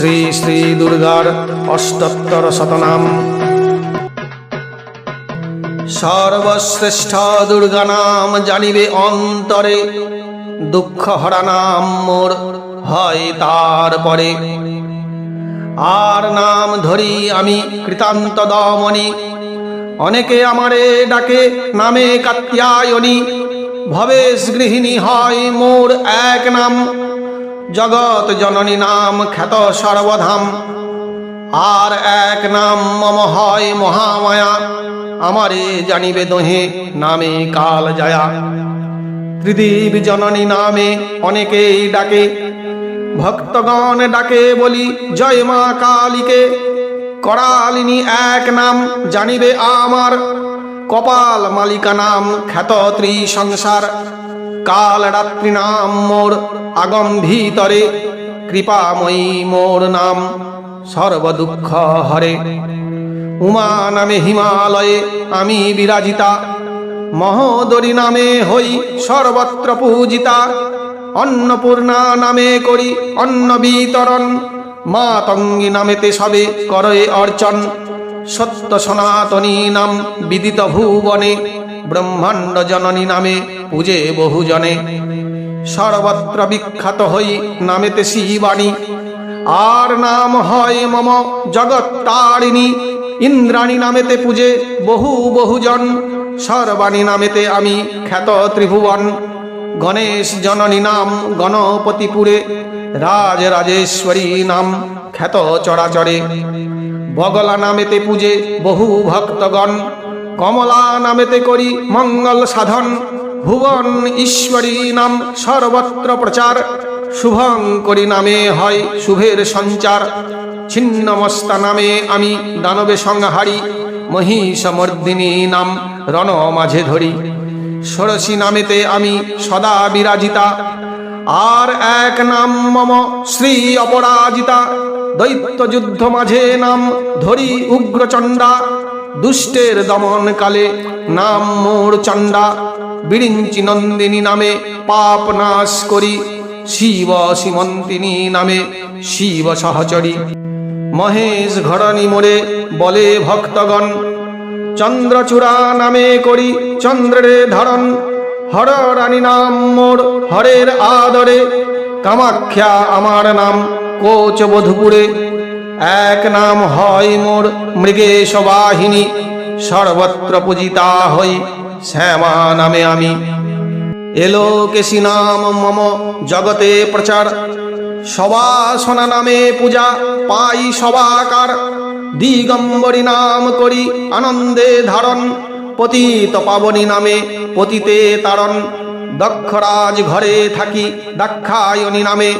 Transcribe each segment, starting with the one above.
শ্রী শ্রী দুর্গার অষ্টোত্তর শতনাম। সর্বশ্রেষ্ঠ দুর্গা নাম জানিবে অন্তরে, দুঃখ হরা নাম মোর হয় তারপরে আর নাম ধরি আমি কৃতান্ত দমনি, অনেকে আমারে ডাকে নামে কাত্যায়নী, ভবেশ গৃহিণী হয় মোর এক নাম। জগৎ জননী নাম খ্যাত সর্বধাম। আর এক নাম মম হয় মহামায়া। আমারে জানিবে দোহে নামে কাল যায়া ত্রিদীব জননী নামে অনেকেই ডাকে। ভক্তগণ ডাকে বলি, জয় মা কালীকে। করালিনী এক নাম জানিবে আমার। কপাল মালিকা নাম খ্যাত ত্রি সংসার কাল রাত্রি নাম মোর আগম ভিতরে কৃপাময়ী মোর নাম সর্বদুঃখ হরে। উমা নামে হিমালয়ে আমি বিরাজিতা, মহোদরী নামে হই সর্বত্র পূজিতা। অন্নপূর্ণা নামে করি অন্ন বিতরণ মাতঙ্গী নামেতে সবে করে অর্চন। সত্য সনাতনী নাম বিদিত ভুবনে ব্রহ্মাণ্ড জননী নামে পূজে বহুজনে। সর্বত্র বিখ্যাত হই নামেতে শিবাণী। আর নাম হয় মম জগৎ তারিণী ইন্দ্রাণী নামেতে পূজে বহু বহুজন। সর্বাণী নামেতে আমি খ্যাত ত্রিভুবন। গণেশ জননী নাম গণপতিপুরে। রাজ রাজেশ্বরী নাম খ্যাত চরাচরে বগলা নামেতে পূজে বহু ভক্তগণ। কমলা নামেতে করি মঙ্গল সাধন। ভুবন ঈশ্বরী নাম সর্বত্র প্রচার। শুভঙ্করী নামে হয় শুভের সঞ্চার। ছিন্নমস্তা নামে আমি দানবে সংহারি। মহিষমর্দিনী নাম রণ মাঝে ধরি। ষোড়শী নামেতে আমি সদা বিরাজিতা। আর এক নাম মম শ্রী অপরাজিতা। দৈত্য যুদ্ধ মাঝে নাম ধরি উগ্রচণ্ডা। দুষ্টের দমন কালে নাম মোর চণ্ডা বিরিঞ্চি নন্দিনী নামে পাপ নাশ করি, শিব সীমন্তিনী নামে শিব সহচরী। মহেশ ঘরণী মোরে বলে ভক্তগণ, চন্দ্রচূড়া নামে করি চন্দ্রে ধরন হর রানী নাম মোর হরের আদরে, কামাখ্যা আমার নাম, কোচ বধুপুরে এক নাম হয় মোর মৃগেশ বাহিনী, সর্বত্র পূজিতা হই শ্যামা নামে আমি। এলো কেশি নাম মম, জগতে প্রচার। সবাসনা নামে পূজা, পাই সবাকার। দিগম্বরী নাম করি, আনন্দে ধারণ। পতিত পাবনী নামে পতিতে তারণ। দক্ষরাজ ঘরে থাকি দাক্ষায়নী নামে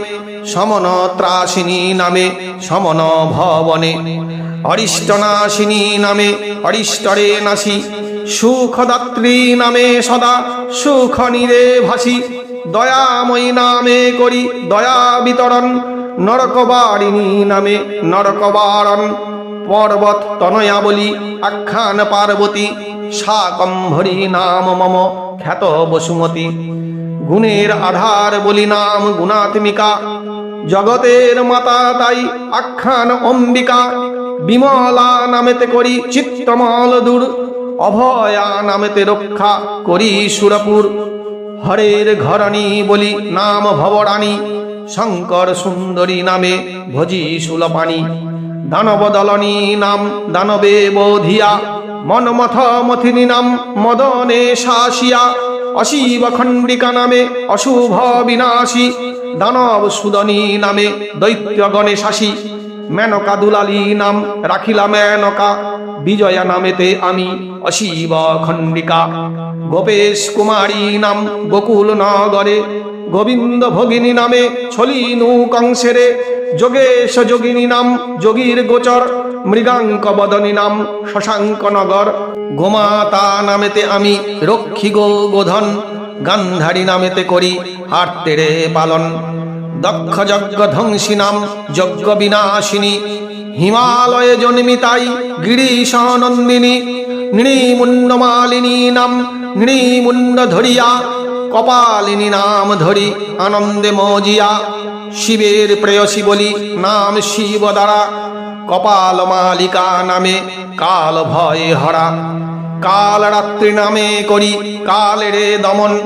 সমন ত্রাসিনী নামে সমন ভবনে অরিষ্টনাশিনী নামে, অরিষ্টরে নাসি। সুখদাত্রী নামে সদা সুখ নিরে ভাসি। দয়াময়ী নামে করি দয়া বিতরণ। নরকবারিণী নামে নরকবারণ। পর্বত তনয়া বলি আখ্যান পার্বতী। শাকম্ভরী নাম মম, খ্যাত বসুমতী। গুণের আধার বলি নাম গুণাত্মিকা। জগতের মাতা তাই আখ্যান অম্বিকা, বিমলা নামেতে করি চিত্তমল দূর, অভয়া নামেতে রক্ষা করি সুরপুর। হরের ঘরণী বলি নাম ভবরানী, শঙ্কর সুন্দরী নামে ভজি সুলপানি। দানব দলনী নাম দানবে বোধিয়া মনমথ মথিনী নাম মদনে শাসিয়া। অশিব খণ্ডিকা নামে অশুভ বিনাশী দানব সুদনী নামে দৈত্য গণেশাসী মেনকা দুলালী নাম রাখিলা মেনকা, বিজয়া নামেতে আমি অশিব খণ্ডিকা। গোপেশ কুমারী নাম গোকুল নগরে, গোবিন্দ ভগিনী নামে ছলিনু কংসেরে। যোগেশ যোগিনী নাম যোগীর গোচর, মৃগাঙ্ক বদনী নাম শশাঙ্ক নগর। গোমাতা নামেতে আমি রক্ষী গো গোধন, গান্ধারী নামেতে করি হার্তেরে পালন। দক্ষ যজ্ঞ ধ্বংসী নাম, যজ্ঞ বিনাশিনী। হিমালয়ে জন্মিতাই গিরিশ নন্দিনী নৃমুন্ডমালিনী নাম নৃমুন্ড ধরিয়া, কপালিনী নাম ধরি আনন্দে মজিয়া। শিবের প্রেয়সী বলি নাম শিব দ্বারা। কপাল মালিকা নামে কাল ভয় হরা। কাল রাত্রি নামে করি কালের দমন।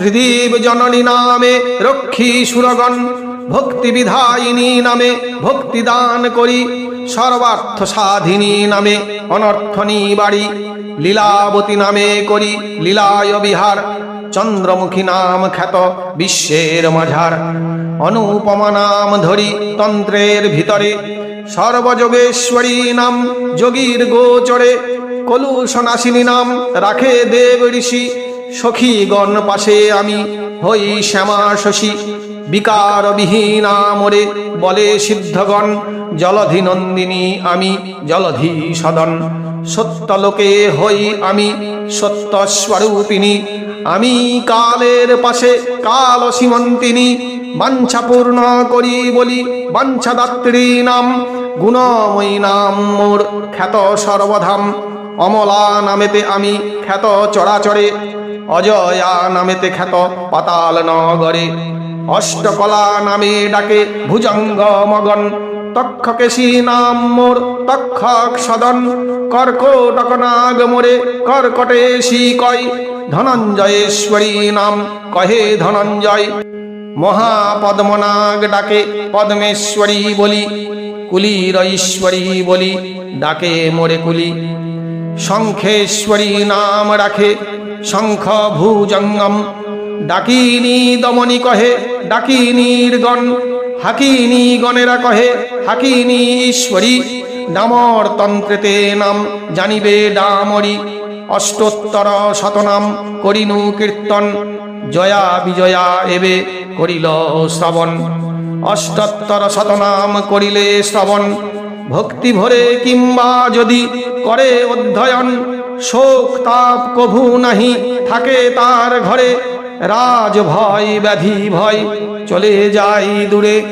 ত্রিদীপ জননী নামে রক্ষী সুরগণ, ভক্তি বিধায়িনী নামে ভক্তি দান করি, সর্বার্থ সাধিনী নামে অনর্থ বাড়ি, লীলাবতী নামে করি লীলায় বিহার, চন্দ্রমুখী নাম খ্যাত বিশ্বের মাঝার। অনুপমা নাম ধরি তন্ত্রের ভিতরে, সর্বযোগেশ্বরী নাম যোগীর গোচরে, কলুষনাশিনী নাম রাখে দেব ঋষি সখীগণ পাশে আমি হই শ্যামা শশী। বিকার বিহীনা মোরে বলে সিদ্ধগণ, জলধি নন্দিনী আমি, জলধি সদন। সত্যলোকে হই আমি সত্য স্বরূপিনী আমি কালের পাশে কাল সীমন্তিনী বাঞ্ছা পূর্ণ করি বলি বাঞ্ছাদাত্রী নাম। গুণময়ী নাম মোর খ্যাত সর্বধাম। অমলা নামেতে আমি খ্যাত চরাচরে অজয়া নামেতে খ্যাত পাতাল নগরে। অষ্টকলা নামে ডাকে ভুজঙ্গ মগন তক্ষকেশী নাম মোর তক্ষক সদন। কর্কটক নাগ মোরে কর্কটেশী কয় ধনঞ্জয়েশ্বরী নাম কহে ধনঞ্জয়। মহাপদ্মনাগ ডাকে পদ্মেশ্বরী বলি। কুলির ঈশ্বরী বলি, ডাকে মোরে কুলি। শঙ্খেশ্বরী নাম রাখে শঙ্খ ভুজঙ্গম ডাকিনী দমনী কহে, ডাকিনীর গণ। হাকিনী গণেরা কহে, হাকিনী ঈশ্বরী। ডামর তন্ত্রেতে নাম, জানিবে ডামরি। অষ্টোত্তর শতনাম করিনু কীর্তন। জয়া বিজয়া এবে করিল শ্রবণ। অষ্টোত্তর শতনাম করিলে শ্রবণ। ভক্তি ভরে কিংবা যদি করে অধ্যয়ন শোক তাপ কভু নাহি, থাকে তার ঘরে। রাজ ভয়, ব্যাধি ভয়, চলে যাই দূরে।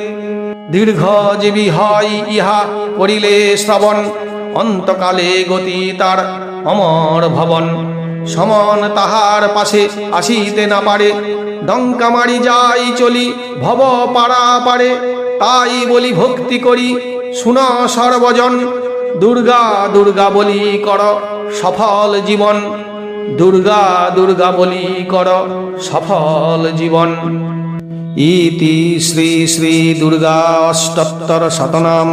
দীর্ঘজীবী হয় ইহা, করিলে শ্রবণ। অন্তকালে গতি তার অমর ভবন। সমন তাহার পাশে আসিতে না পারে। ডঙ্কা মারি যাই চলি, ভব পাড়া পারে তাই বলি ভক্তি করি, শুন সর্বজন। দুর্গা দুর্গা বলি কর। সফল জীবন। দুর্গা দুর্গা বলি কর সফল জীবন। ইতি শ্রী শ্রী দুর্গা অষ্টোত্তর শতনাম।